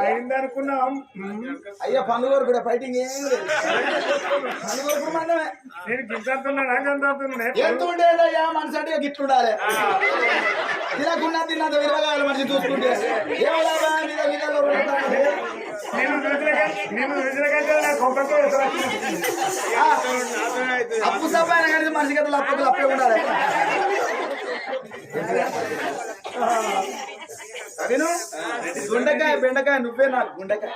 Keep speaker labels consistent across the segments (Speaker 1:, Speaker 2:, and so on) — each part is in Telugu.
Speaker 1: అయింది అనుకున్నాం
Speaker 2: అయ్యా పండుగ కూడా ఫైటింగ్ ఏం లేదు. పండుగ కూడా మందమే
Speaker 1: నేను గింజడుతున్నానా గంతున్నా
Speaker 2: ఎంత ఉండేదయ్యా మనిషి అంటే గిట్లుండాలి. తినకుండా తిన్నంత విలువగా మనిషి చూసుకుంటే? మీద విధాలు అప్పు సభ కానీ మనిషి కదా అప్పుకు అప్పే ఉండాలి. విను గుండెకాయ బెండకాయ నువ్వే నా గుండకాయ.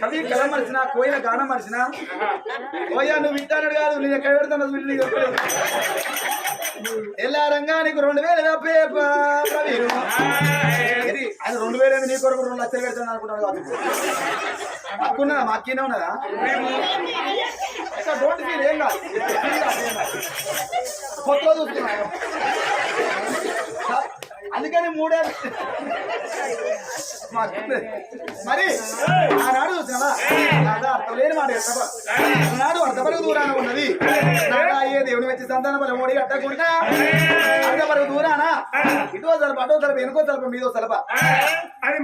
Speaker 2: కవి కళ మరిచిన కోయిన గానం మరిచిన కోయ నువ్వు వింటాడు కాదు నేను ఎక్కడ పెడతాను వీళ్ళు ఎలా రంగానికి రెండు వేలు తప్పే ప్రవీణు. అది రెండు వేలు నీ కొరకు రెండు లక్షలు పెడతాను అనుకుంటాను కాదు. మాకున్నదా మాకేనే ఉన్నదా? ఇక్కడ డోంట్ ఫీల్ ఏం కాదు. కొత్తలో చూస్తున్నాను. అందుకని మూడే. మరి ఆనాడు చూసినావా? నాదా అర్థం లేని మాట ఆనాడు అర్ధపరుగు దూరాన ఉన్నది. నాదా అయ్యే దేవుని వచ్చి సంతాన బలం మోడి కట్టకుండా అర్ధపరుగు దూరాన? ఇటో తలప అటో తలప వెనుకో తలప మీదో తలప
Speaker 1: అది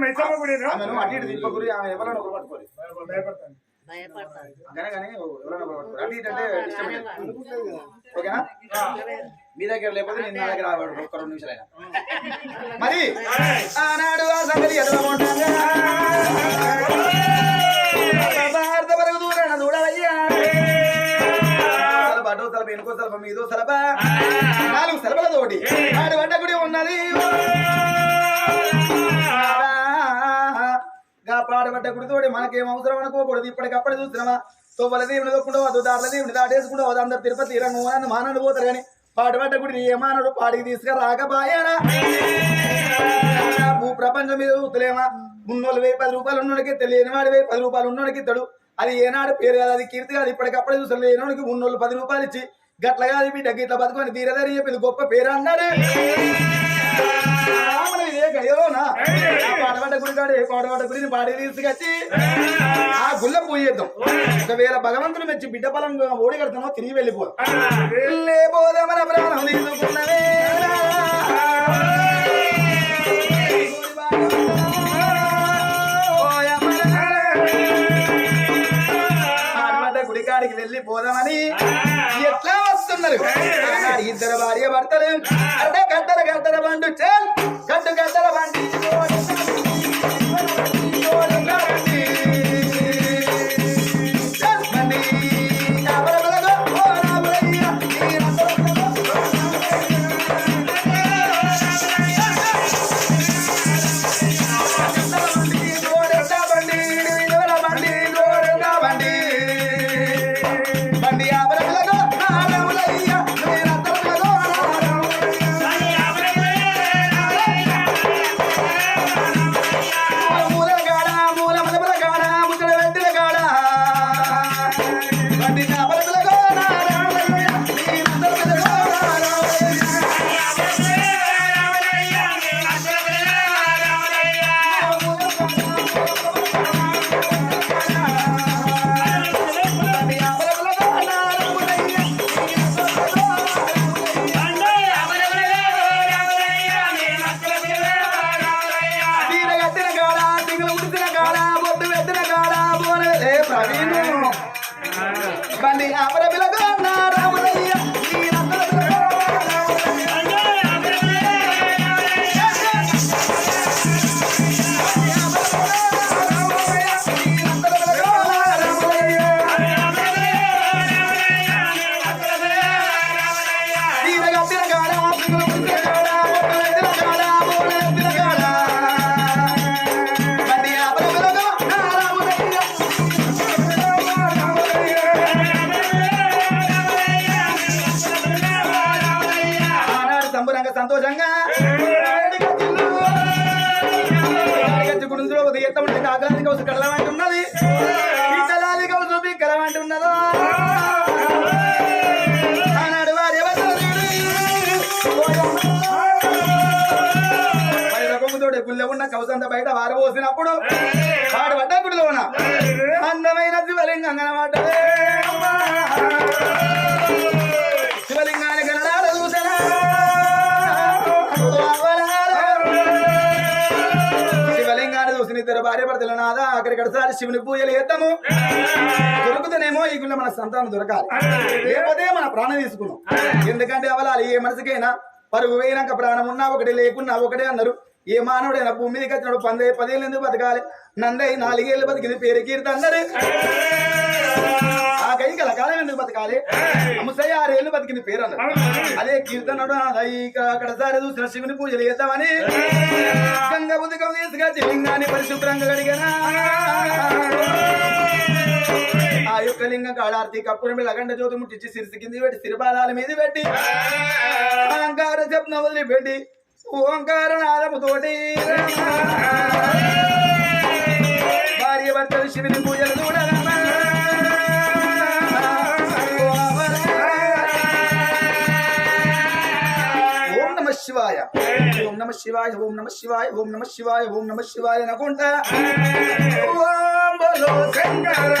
Speaker 2: అటు ఇటు దింపకురి ఆమె ఎవరైనా ఒకరు పట్టుకోరు ఓకేనా? మీ దగ్గర లేకపోతే నేను నా దగ్గర రావాడు ఒక్క రెండు నిమిషాలైనా. మరి ఆనాడు ఆ సంగతి భారత వరకు దూరాన తలప అటో తలప ఎనుకో తలప మీదో తలప. గా పాడబడ్డ మనకేం అవసరం అనుకోకూడదు. ఇప్పటికప్పుడు చూస్తున్నామా తోపల దేవుని దొక్కుండా వద్దు దారుల దేవుని దాటేసుకుంటూ వద్దు అందరు తిరుపతి రంగం మానని పోతారు కానీ పాడబడ్డ గుడిని ఏ మానడు పాడికి తీసుకురాకబాయానా భూ ప్రపంచం మీద ఉత్తలేమా ఉన్నోళ్ళు వెయ్యి పది రూపాయలు ఉన్నోడికి తెలియని వాడి వెయ్యి పది రూపాయలు ఉన్నోడికి ఇస్తాడు అది ఏనాడు పేరు కాదు అది కీర్తి కాదు. ఇప్పటికప్పుడే చూసాను లేనోడికి ఉన్నోళ్ళు పది రూపాయలు ఇచ్చి గట్ల కాదు బిడ్డ గిట్ల బతుకొని తీరదని చెప్పింది. గొప్ప పేరు అన్నాడు. రాముడు ఇదే పాడబడ్డ గుడి కాడు పాడబడ్డ గుడిని పాడి తీసుకొచ్చి ఆ గుళ్ళ పూయేద్దాం ఒకవేళ భగవంతుని మెచ్చి బిడ్డ బలం ఓడి కడుతున్నావు తిరిగి వెళ్ళిపో లేపోదమన ప్రాణం తీసుకున్నవే పాడబడ్డ గుడి కాడికి వెళ్ళి పోదామని ఆనాడు ఇద్దరు భార్య భర్తలు అడ్డ గద్దల గద్దల బండు చెల్ గడ్డు గద్దల బండి. గుళ్ళె ఉన్న కౌసంత బయట వారబోసినప్పుడు వాడు పడ్డ గుడిలోన అందమైన శివలింగం కనమాట శివలింగాన్ని కనడాల చూసనా ఇద్దరు భార్య భర్తల నాదా అక్కడికడసారి శివుని పూజలు చేద్దాము. దొరుకుతేనేమో ఈ గుళ్ళ మన సంతానం దొరకాలి. లేకపోతే మన ప్రాణం తీసుకున్నాం ఎందుకంటే అవలాలి ఏ మనసుకైనా పరుగు వేయినాక ప్రాణం ఉన్నా ఒకటి లేకున్నా ఒకటే అన్నారు. ఏ మానవుడైనా భూమి మీదకి వచ్చినాడు పందే పదేళ్ళు ఎందుకు బతకాలి? నందై నాలుగేళ్ళు బతికింది పేరు కీర్తి అందరు. ఆ కై కాలం ఎందుకు బతకాలి? ముసయ్య ఆరేళ్ళు బతికింది పేరు అన్నారు అదే కీర్తనడు అక్కడసారి చూసిన శివుని పూజలు చేద్దామని. గంగ బుద్ధకం తీసుకొచ్చి లింగాన్ని పరిశుభ్రంగా కడిగనా? ఆ యొక్క లింగం కాళార్తి కప్పుల మీద అగండ జ్యోతి ముట్టించి సిరిసి కింది పెట్టి సిరిబాలాల మీద పెట్టి. అలంకార జప్న వదిలిపెట్టి. ఓంకార నాదముతోటి భార్య భర్తలు శివుని పూజలు చూడరమ్మా. ఓం నమ శివాయ. ఓం నమ శివాయ ఓం నమ శివాయ ఓం నమ శివాయ ఓం నమ శివాయ అనుకుంటా. ఓం బలో శంకర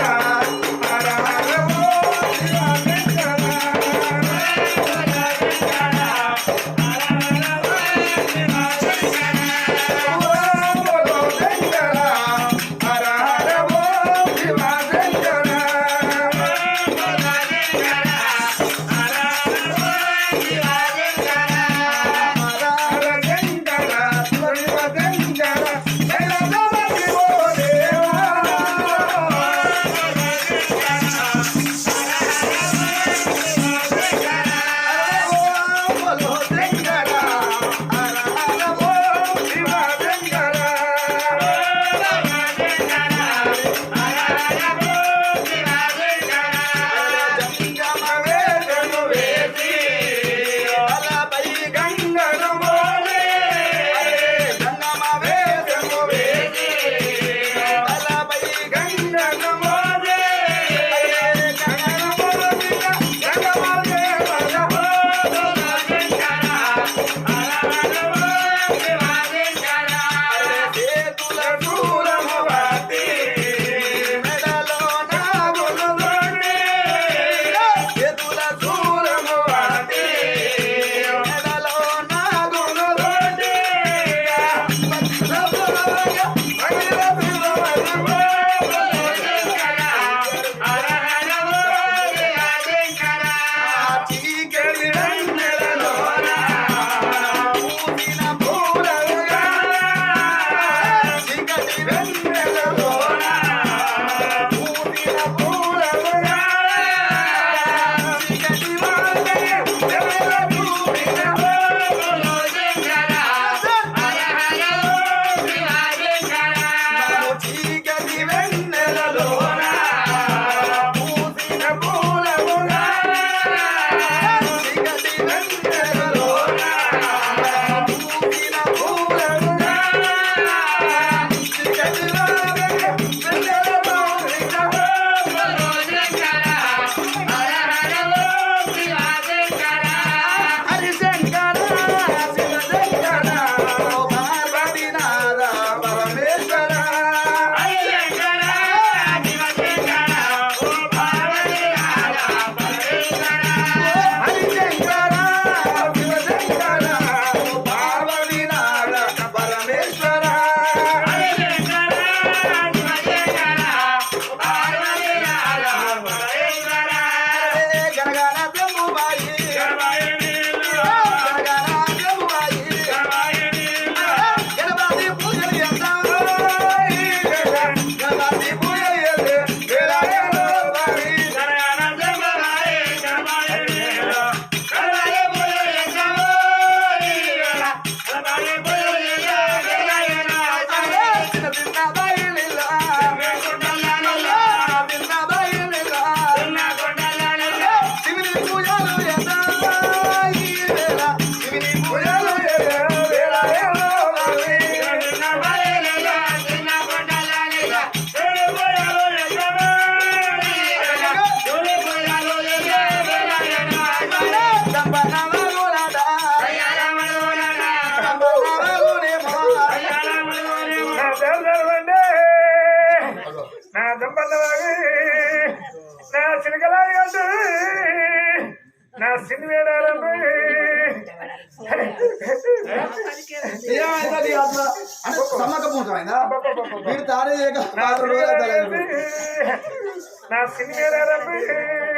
Speaker 1: నా సినిమా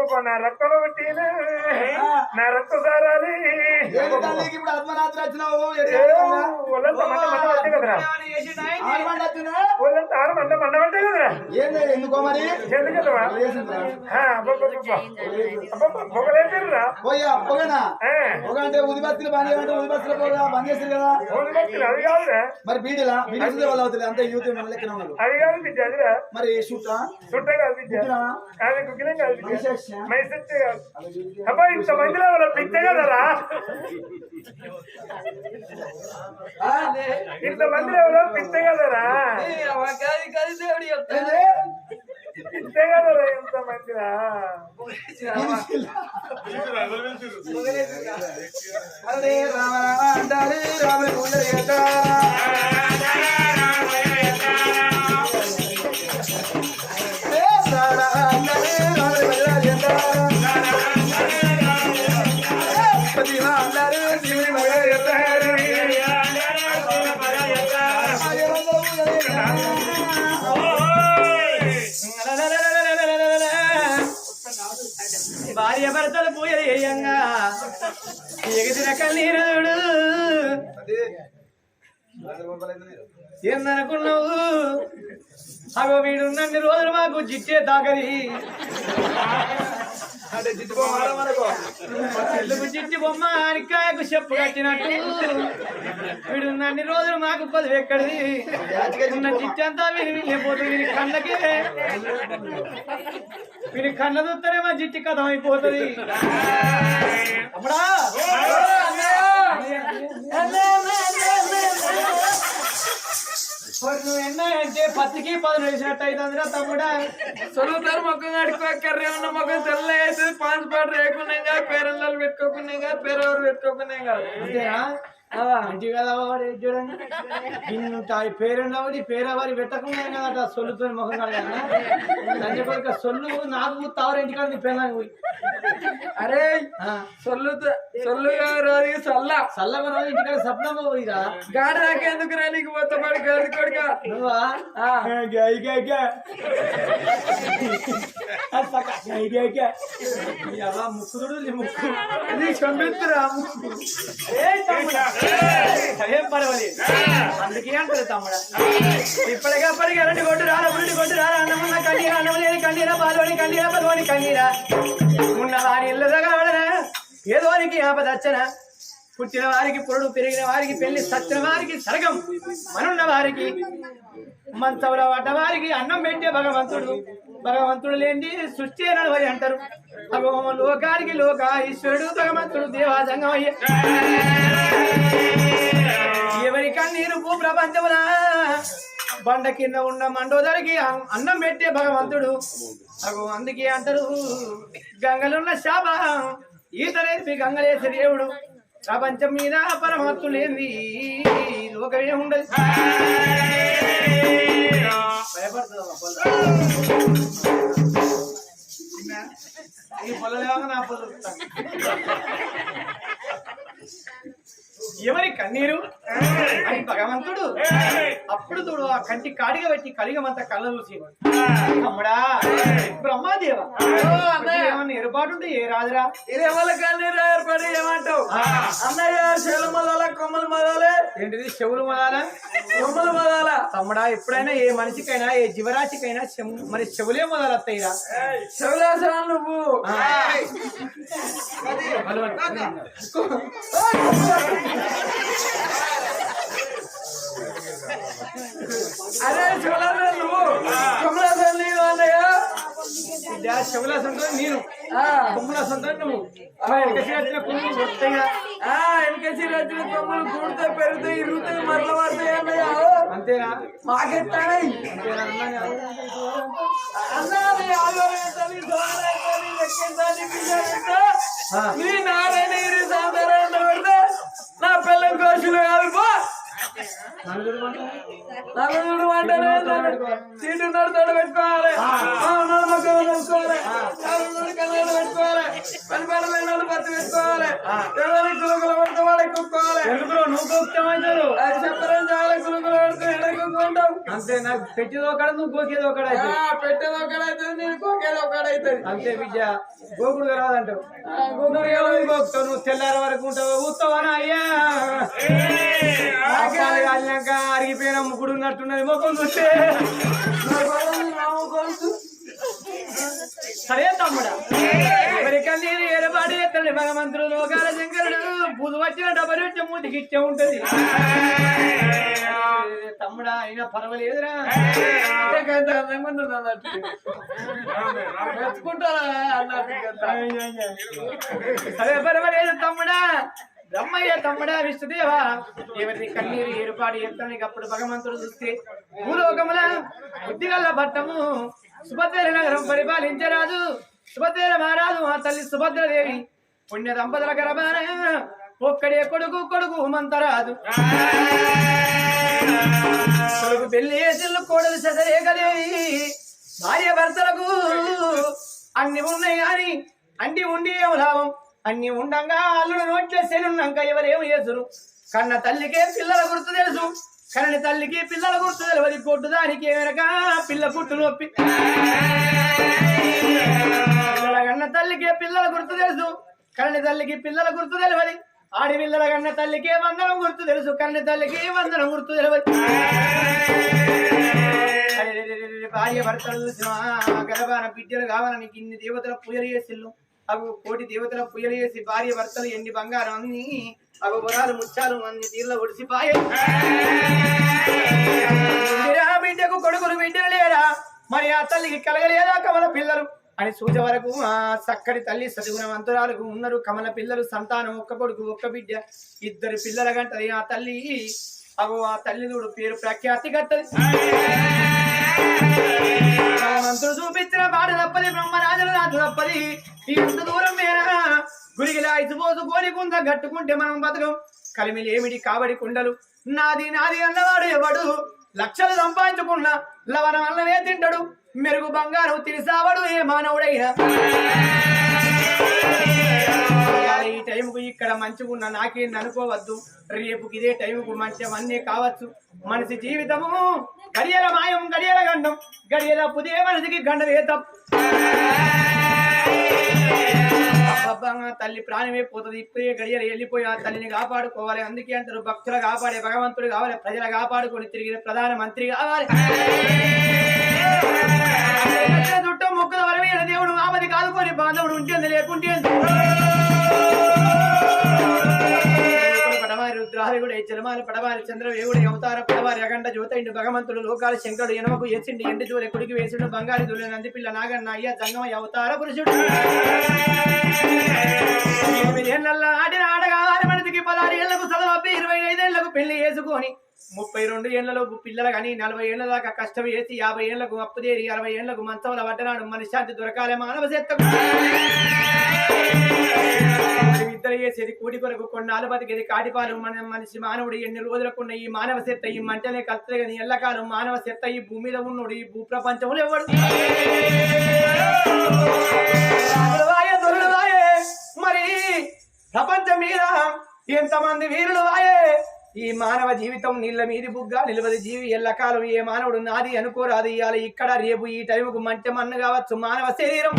Speaker 1: అబ్బబ్బబ్బ, నా రక్తంలో పెట్టిన నా రక్త
Speaker 2: ఇప్పుడు ఆత్మరాత్రి వచ్చినావు?
Speaker 1: ఒళ్ళంతా మంట మంట పట్టే కదరా? ఒళ్ళంతా ఆరు మంట మంట పట్టే కదరా?
Speaker 2: ఏంది ఎందుకో మరి.
Speaker 1: పొగలేదురా
Speaker 2: పోయా పొగనా? పొగ అంటే ఉది బస్తీలు బంద్ చేయమంటే ఉది బస్తీలు పోగా బంద్ చేస్తారు కదా?
Speaker 1: అది కాదురా.
Speaker 2: మరి బీడీలా బీడీ వాళ్ళు అవుతుంది అంతే యూత్ మన లెక్కన ఉన్నారు.
Speaker 1: అది కాదు బిడ్డ అదిరా
Speaker 2: మరి షూటా?
Speaker 1: చుట్ట కాదు బిడ్డ. కాదు కాదు అబ్బా ఇంత మందిలో వాళ్ళ పిచ్చ కదరా
Speaker 2: ఆ?
Speaker 1: ఇంత మందిలో ఎవరో పిచ్చ కదరా
Speaker 2: ఏంది?
Speaker 1: పిచ్చ కదరా ఇంత మందిరా
Speaker 2: అరే రామ రామ అంటారు రామ
Speaker 3: భార్య భర్తలు పూయగా ఎగదిన కన్నీరుడు ఏందనుకున్నావు అగో వీడున్నన్ని రోజులు మాకు జిట్టే తాకది.
Speaker 2: అంటే
Speaker 3: బొమ్మ అనికాయకు చెప్పు కట్టినట్టు. వీడున్నన్ని రోజులు మాకు పది ఎక్కడిది? ఉన్న చిట్టి అంతా విని వెళ్ళిపోతుంది వీని కళ్ళకే. వీని కళ్ళ చూస్తేనే మా జిట్టి కథం అయిపోతుంది అమ్మడా నువ్వు ఎన్న అంటే పత్తికి పదులు వేసినట్టు అవుతుందిరా తమ్ముడా.
Speaker 4: చదువుతారు మొక్కం కడుక్కో కర్రీ ఉన్న మొక్కం తెల్ల వేసి పాన్స్ పాటు రేకున్నాగా పేరళ్ళు పెట్టుకోకున్నాగా పేరెవరు పెట్టుకోకున్నాగా.
Speaker 3: అంతేనా? కదా చూడండి ఇంత పేరున్నవాడి పేరవారి పెట్టకుండా కదా సొల్లుతో ముఖం కడగన్నా లంచ కొడుక సొల్లు నాకు తావర ఇంటికాడ నీ పెళ్ళానికి పోయి.
Speaker 4: అరే సొల్లు సొల్లుగా రాదు సల్ల.
Speaker 3: చల్లగా రోజు ఇంటికాడ సప్నమ్మ పోయిరా?
Speaker 4: గాడి నాకెందుకు రా నీకు మొత్తం పడి గది కొడుక?
Speaker 3: నువ్వా? ముక్కు. చూడు ముక్కు చంపిస్తురా ముక్కు ఏ తమ్ముడా ఏం పర్వాలేదు అందుకే అంటారు తమ్ముడా. ఇప్పటికప్పటికి ఎలాంటి కొట్టు రారా పురుటి కొట్టు రారా అన్నమున్న కన్నీరా అన్నం లేని కన్నీరా పాల్గొని కన్నీరా పల్గొని కన్నీరా. ఉన్న వారి ఇల్లు తగలడనా ఏదోనికి ఆపదచ్చన పుట్టిన వారికి పురుడు పెరిగిన వారికి పెళ్ళి సచ్చిన వారికి సరగం. మనున్న వారికి మంచంలో పడ్డ వారికి అన్నం పెట్టే భగవంతుడు. భగవంతుడు లేని సృష్టి నడవని అంటారు. భగవం లోకానికి లోక ఈశ్వరుడు భగవంతుడు దేవాసంగం అయ్యే ఎవరి కన్నీరు భూ బండ కింద ఉన్న మండోదరికి అన్నం పెట్టే భగవంతుడు. అగో అందుకే అంటారు గంగలున్న శాప ఈతలేసి గంగలేసి దేవుడు. ప్రపంచం మీద పరమాత్తులేంది లోకమే ఉండదు. భయపడుతుంది ఈ నా పొలం ఎవరి కన్నీరు? అని భగవంతుడు. అప్పుడు చూడు ఆ కంటి కాడిగా పెట్టి కలిగమంతా కళ్ళ చూసి. తమ్ముడా బ్రహ్మాదేవ. ఏమన్నా ఏర్పాటు ఉంటే ఏ రాజురా
Speaker 4: కన్నీరు? ఏర్పడి ఏమంటావు. అన్నయ్య చెలు మొదల కొమ్మలు మొదలే
Speaker 3: ఏంటిది చెవులు మొదలా
Speaker 4: కొమ్మలు మొదల
Speaker 3: తమ్ముడా ఎప్పుడైనా ఏ మనిషికైనా ఏ జీవరాశికైనా మరి చెవులే మొదలత్తాయిరా.
Speaker 4: చెవులేసా నువ్వు? అరే చెవులేసా నువ్వు? కొమ్మలేసా నీవు అన్నయ్య?
Speaker 3: చెవుల సంతోషం నేను.
Speaker 4: ఆ.
Speaker 3: కొమ్ముల సంతోషం నువ్వు. వచ్చిన కొమ్ములు
Speaker 4: వెనకసి వచ్చిన కొమ్మలు కూడితే పెరుగుతాయి ఇరుగుతాయి మరల పడతాయి అన్నయ్య.
Speaker 3: అంతేనా?
Speaker 4: మాకెత్తాయి.
Speaker 3: అంతేనా అన్నా
Speaker 4: అన్నది ఆలోచించాలి సోదరించాలి లెక్కించాలి పిల్లలంతా
Speaker 3: ఆ.
Speaker 4: నీ నారాయణ సాధారణ నా పిల్లం కోసులు కాదు
Speaker 3: చూడమంటావా?
Speaker 4: నలుగురు అంటారే సీటు ఉన్నాడు తోడు పెట్టుకోవాలి. పెట్టుకోవాలి ఎవరి కులుకులు పట్టుకోవాలి కుక్కోవాలి
Speaker 3: ఎందుకులో నువ్వు గోప్యమైనారు
Speaker 4: అది చెప్పడం చాలా కులుకులు పడుతుంది ఎడ కుక్కుంటావు
Speaker 3: అంతే నాకు పెట్టేది ఒకడ నువ్వు గోకేది ఒకడ
Speaker 4: పెట్టేది ఒకడైతుంది నేను కోకేది ఒకడైతుంది
Speaker 3: అంతే విద్య. గోకుడు నువ్వు గోకుతావు? నువ్వు తెల్లారి వరకు ఉంటావు? ఊస్తావా అయ్యా? అరిగిపోయిన ముగ్గుడు ఉన్నట్టున్నది మొక్కలు చూస్తే. సరే తమ్ముడా. ఎవరికన్నీ ఏర్పాటు చేస్తాడు భగవంతుడు లోకాల శంకరుడు. బుధు వచ్చిన డబ్బలు వచ్చే మూతికి ఇచ్చే ఉంటది. తమ్ముడా అయినా పర్వాలేదురా.
Speaker 4: మెచ్చుకుంటారా అన్నట్టు
Speaker 3: సరే పర్వాలేదు తమ్ముడా. రమ్మయ్య తమ్ముడా విష్ణుదేవా ఎవరి కన్నీరు ఏర్పాటు చేస్తానికి అప్పుడు భగవంతుడు చూస్తే భూలోకముల బుద్ధిగల్ల భట్టము సుభద్ర నగరం పరిపాలించరాదు. సుభద్ర మహారాజు మా తల్లి సుభద్రదేవి పుణ్య దంపతుల గరబాన ఒక్కడే కొడుకు కొడుకు మంతరాదు కొడుకు పెళ్ళి చేసిల్లు కోడలు చదరేగలేవి భార్య భర్తలకు అన్ని ఉన్నాయి కానీ అన్ని ఉండి ఏం లాభం. అన్ని ఉండంగా అల్లుడు నోట్లే శనున్నాక ఎవరేమి చేసరు. కన్న తల్లికే పిల్లల గుర్తు తెలుసు. కన్నని తల్లికి పిల్లల గుర్తు తెలియదు కొట్టు దానికి వెనక పిల్ల పుట్టు నొప్పి. పిల్లల కన్న తల్లికే పిల్లల గుర్తు తెలుసు. కన్నని తల్లికి పిల్లల గుర్తు తెలియదు ఆడి పిల్లల కన్న తల్లికే వందనం గుర్తు తెలుసు. కన్నని తల్లికి వందనం గుర్తు తెలియదు భార్య భర్తలు గర్భాన బిడ్డలు కావాలని ఇన్ని దేవతల పూజలు చేసిల్లు అవి కోటి దేవతల పూజలు చేసి భార్య భర్తలు ఎండి బంగారం అన్ని అవి వరాలు ముత్యాలు అన్ని తీర్ల ఒడిసిపాయే బిడ్డకు కొడుకులు బిడ్డలు లేరా? మరి ఆ తల్లికి కలగలేదా కమల పిల్లలు? అని సూచ వరకు ఆ చక్కటి తల్లి సదుగుణవంతురాలకు ఉన్నారు కమల పిల్లలు సంతానం ఒక్క కొడుకు ఒక్క బిడ్డ. ఇద్దరు పిల్లల గంటది ఆ తల్లి. అగో ఆ తల్లి పేరు ప్రఖ్యాతి గట్టది భగవంతుడు చూపించిన బాట తప్పది బ్రహ్మరాజులు రాజు తప్పది ఎంత దూరం మేరా గురిగిలా ఇసుపోసు కోరికుంద గట్టుకుంటే మనం బతకం. కలిమిలేమిటి కాబడి కుండలు? నాది నాది అన్నవాడు ఎవడు? లక్షలు సంపాదించుకున్నా లవణం అన్నమే తింటాడు. మెరుగు బంగారం తిరిసావడు ఏ మానవుడైనా? ఈ టైంకు ఇక్కడ మంచిగున్న నాకేంది అనుకోవద్దు. రేపుకి ఇదే టైంకు మంచి కావచ్చు. మనిషి జీవితము గడియల మాయం గడియల గండం. గడియల పుదే మనిషికి గండలే తప్పు తల్లి ప్రాణమే పోతుంది. ఇప్పుడే గడియలు వెళ్ళిపోయి ఆ తల్లిని కాపాడుకోవాలి. అందుకే అంటారు భక్తులు కాపాడే భగవంతుడు కావాలి ప్రజలు కాపాడుకొని తిరిగిన ప్రధాన మంత్రి కావాలి. చుట్టూ ముక్కల వరమైన దేవుడు ఆమెది కాదుకొని బాంధవుడు ఉంటుంది లేకుంటే పడవారి జలమాల పడవారి చంద్రవేవుడు అవతార పడవారి అగంట జ్యోతైండు భగవంతుడు లోకాల శంకరుడు ఎనమకు ఎచ్చిండి ఎండి జోలె కుడికి వేసిండు బంగారు దుల నంది పిల్ల నాగన్న అయ్య జంగమ అవతార పురుషుడు. ఆడిన ఆడగాలి పదహారు ఏళ్ళకు చదవప్పి ఇరవై ఐదేళ్ళకు పెళ్ళి చేసుకొని ముప్పై రెండు ఏళ్ళలోపు పిల్లలు కానీ నలభై ఏళ్ళ దాకా కష్టం చేసి యాభై ఏళ్ళకు అప్పు తీరి అరవై ఏళ్ళకు మంచంలో పడ్డనాడు మనశ్శాంతి దొరకాలే మానవ శక్తం నిద్ర చేసేది కూడి కొరకు కొన్నాళ్ళు బతికేది కాటిపాలు మన మనిషి మానవుడు ఎన్ని రోజులకున్న ఈ మానవ సెత్త ఈ మంటలే కలుతుంది కానీ ఎల్లకాలం మానవ సెత్త ఈ భూమి మీద ఉన్నోడు ఈ భూ ప్రపంచంలో ఎవడు మరి ప్రపంచం మీద ఎంతమంది వీరులు వాయే ఈ మానవ జీవితం నీళ్ళ మీది బుగ్గ నిలవది జీవి ఎల్లకాలం ఏ మానవుడు నాది అనుకోరాదు ఇవాళ ఇక్కడ రేపు ఈ టైంకు మంచి మన్ను కావచ్చు మానవ శరీరం.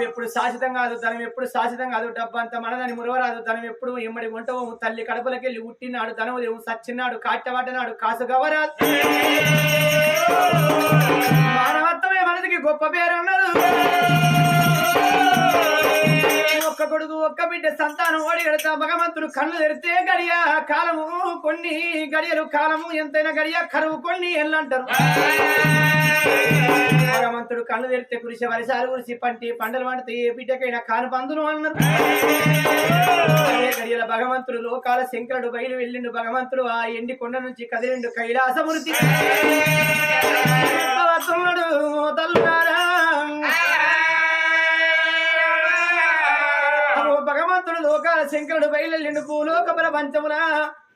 Speaker 3: డబ్బు ఎప్పుడు శాశ్వతం కాదు ధనం ఎప్పుడు శాశ్వతం కాదు డబ్బు అంత మనదని మురవరాదు ధనం ఎప్పుడు ఇమ్మడి వంటవు తల్లి కడుపులకెళ్ళి ఉట్టినాడు ధనము దేవు సచ్చినాడు కాటవాడినాడు కాసు గవరాదు మానవత్వమే మనదికి గొప్ప పేరు అన్నారు ఒక్క కొడుకు ఒక్క బిడ్డ సంతానం ఓడి గడతా భగవంతుడు కళ్ళు తెరితే గడియ కాలము కొన్ని గడియలు కాలము ఎంతైనా గడియ కరువు కొన్ని ఎల్లంటారు. భగవంతుడు కళ్ళు తెరితే కురిసే వరిసాలు కురిసి పంటి పంటలు పండితే ఏ బిడ్డకైనా కాను పందును అన్నారు. గడియల భగవంతుడు లోకాల శంకరుడు బయలు వెళ్ళిండు భగవంతుడు ఆ ఎండి కొండ నుంచి కదిలిండు కైలాసమూర్తి. భగవంతుడు లోకాల శంకరుడు బయలుండు భూలోక ప్రపంచమున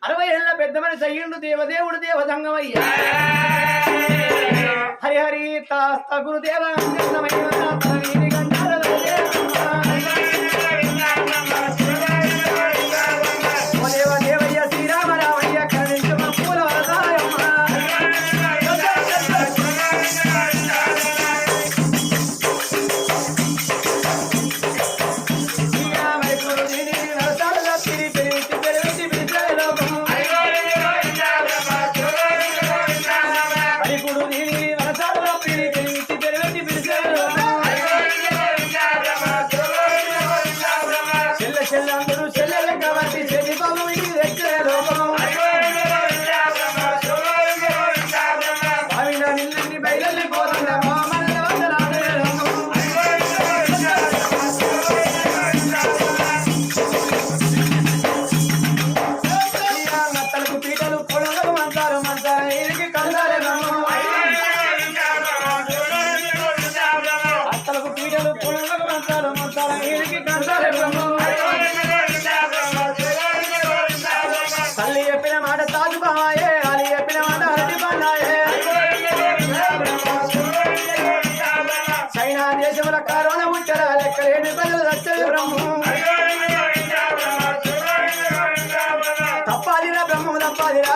Speaker 3: అరవై ఏళ్ళ పెద్ద మనిషి అయ్యిండు దేవదేవుడు దేవదంగమయ్యా. హరి హరి తాస్త గురుదేవ దేశముల కరోనా ముచ్చరా లెక్కలేని ప్రజలు రచ్చలు బ్రహ్మం తప్పాదిరా బ్రహ్మం తప్పాదిరా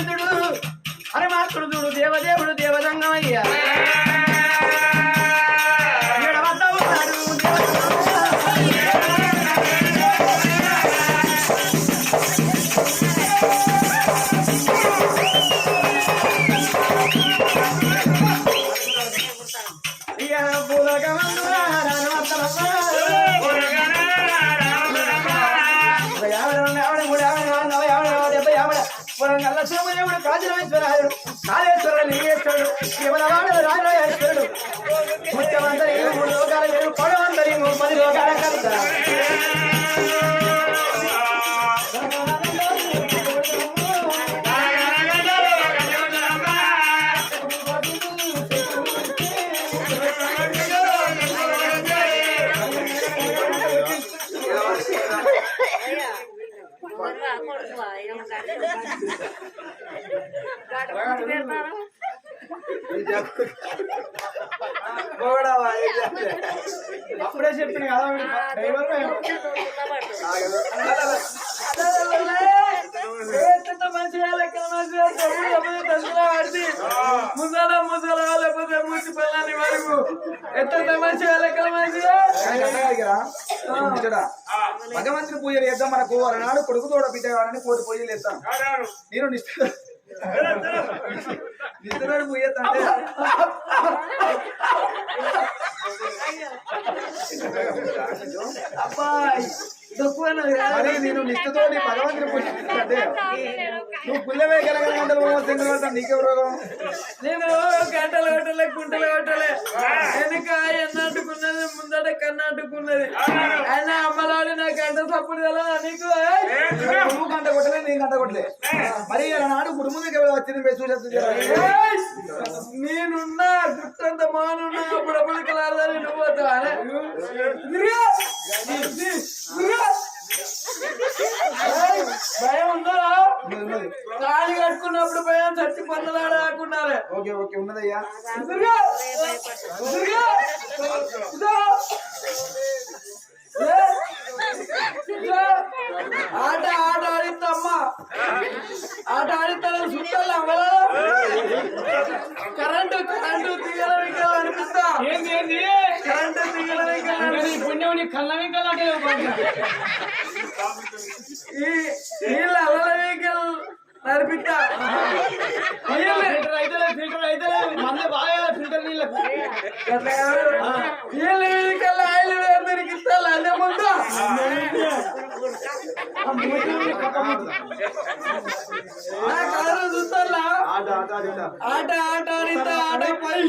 Speaker 3: భగవంతుడు హనుమాత్రుడు దేవదేవుడు దేవదంగమయ్యా. ముసలా ముసలా లేకపోతే మూసి పిల్లని వరకు. ఎంత మంచిగా లెక్కల మంచిగా.
Speaker 2: భగవంతుని పూజలు చేద్దాం మనకు అలనాడు కొడుకు తోడ బిడ్డ కావాలని కోటి పూజలు చేస్తాం. నేను నిష్ఠ నిష్ఠనాడు పూజ
Speaker 3: Rapaz,
Speaker 2: మరి నేను నిష్ఠతోటి భగవంతుని పూజ చేస్తాంటే నువ్వు పుల్లవే గలగల గంటలు సింగల్ పడతాను నీకెవరు రోగం
Speaker 3: నేను గంటలు కొట్టలే గుంటలు కొట్టలే వెనుక ఎన్నంటుకున్నది ముందట కన్నంటుకున్నది ఆయన అమ్మలాడు నా గంట తప్పుడు కదా నీకు
Speaker 2: నువ్వు గంట కొట్టలే నేను గంట కొట్టలే మరి నాడు కుటుంబం ఎవరు వచ్చింది మేము చూసేస్తుంది!
Speaker 3: నేనున్నా గుట్టంత మానున్నా అప్పుడప్పుడు కలారదని నువ్వు వద్దావా? భయం ఉందా తాళి కట్టుకున్నప్పుడు భయం చచ్చి రాకున్నారే
Speaker 2: ఓకే ఓకే ఉన్నదయ్యా
Speaker 3: తిరుగు! తిరుగు! ఇదో! ఏ! ఇదో! ఆట ఆట ఆడిద్దమ్మా ఆట ఆడిస్తాను చుట్టాలి అమ్మలా కరెంటు కరెంటు తీగల వికలు అనిపిస్తా
Speaker 4: ఏంది ఏంది
Speaker 3: కరెంటు తీగల వికలు
Speaker 4: నీ పుణ్యం నీ కళ్ళ వెంకలు
Speaker 3: ఈ నీళ్ళ అల్లల వెహికల్
Speaker 4: నడిపిస్తా ఇయ్యలే.
Speaker 3: ఫిల్టర్ అయితే ఫిల్టర్ అయితే మంది బాగా ఫిల్టర్ నీళ్ళకు
Speaker 4: గట్ల కాదు. ఇయ్యలే వీడికల్లా ఆయిల్ వేద్దరికి ఇస్తాను అదే ముందు ఆ కారు చూస్తాలా
Speaker 2: ఆట ఆట ఆట
Speaker 4: ఆట ఆట ఆడితే ఆట పై